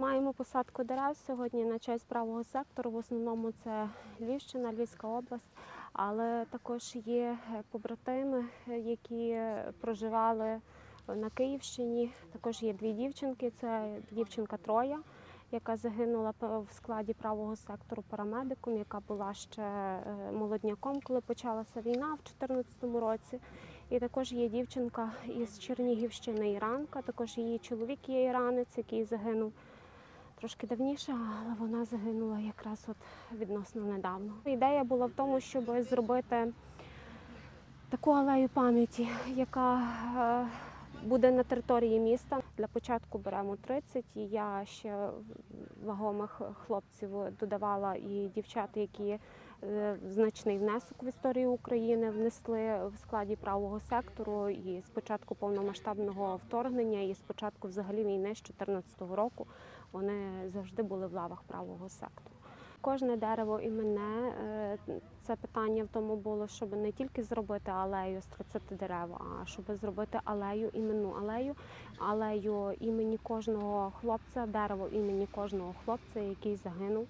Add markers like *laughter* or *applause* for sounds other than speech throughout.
Маємо посадку дерев сьогодні на честь правого сектору. В основному це Львівщина, Львівська область, але також є побратими, які проживали на Київщині. Також є дві дівчинки. Це дівчинка Троя, яка загинула в складі правого сектору парамедиком, яка була ще е, молодняком, коли почалася війна в 2014 році. І також є дівчинка із Чернігівщини Іранка. Також її чоловік є іранець, який загинув трошки давніше, але вона загинула якраз от відносно недавно. Ідея була в тому, щоб зробити таку алею пам'яті, яка е, буде на території міста. Для початку беремо 30, і я ще вагомих хлопців додавала і дівчат, які е, значний внесок в історію України внесли в складі правого сектору і з початку повномасштабного вторгнення, і з початку взагалі війни з 2014 року вони завжди були в лавах правого сектору. Кожне дерево іменне е, це питання в тому було, щоб не тільки зробити алею з 30 дерев, а щоб зробити алею, іменну алею, алею імені кожного хлопця, дерево імені кожного хлопця, який загинув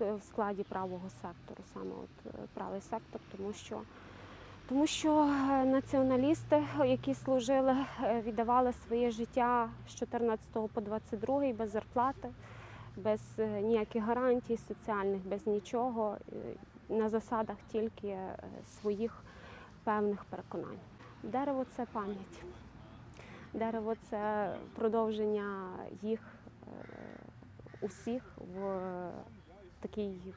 в складі правого сектору, саме от е, правий сектор, тому що. Тому що е, націоналісти, які служили, е, віддавали своє життя з 14 по 22 без зарплати, без е, ніяких гарантій соціальних, без нічого, е, на засадах тільки е, своїх певних переконань. Дерево це пам'ять. Дерево це продовження їх е, усіх в такій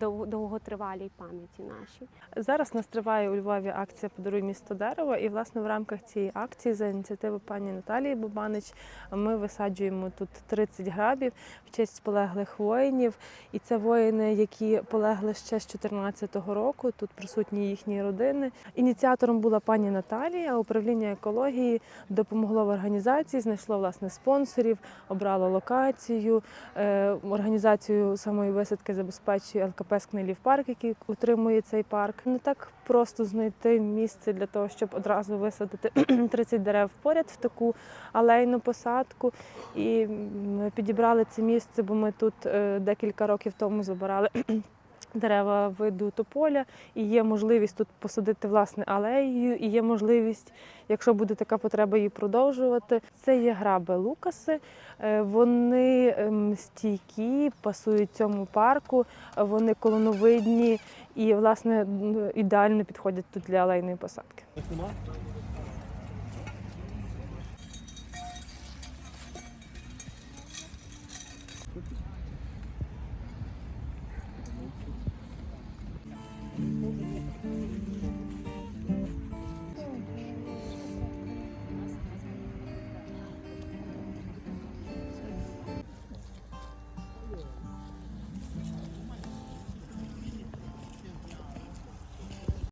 довготривалій пам'яті нашій. Зараз нас триває у Львові акція Подаруй місто дерево. І власне в рамках цієї акції за ініціативи пані Наталії Бабанич ми висаджуємо тут 30 грабів в честь полеглих воїнів. І це воїни, які полегли ще з 2014 року. Тут присутні їхні родини. Ініціатором була пані Наталія. Управління екології допомогло в організації, знайшло власне спонсорів, обрало локацію. Е, Організацію самої висадки забезпечує ЛКП Скнилів парк, який утримує цей парк. Не так просто знайти місце для того, щоб одразу висадити *clears throat* 30 дерев поряд в таку алейну посадку. І ми підібрали це місце, бо ми тут е, декілька років тому забирали. *clears throat* Дерева виду тополя, і є можливість тут посадити власне алею, і є можливість, якщо буде така потреба, її продовжувати. Це є граби Лукаси. Е, Вони ем, стійкі, пасують цьому парку, вони колоновидні і власне ідеально підходять тут для алейної посадки.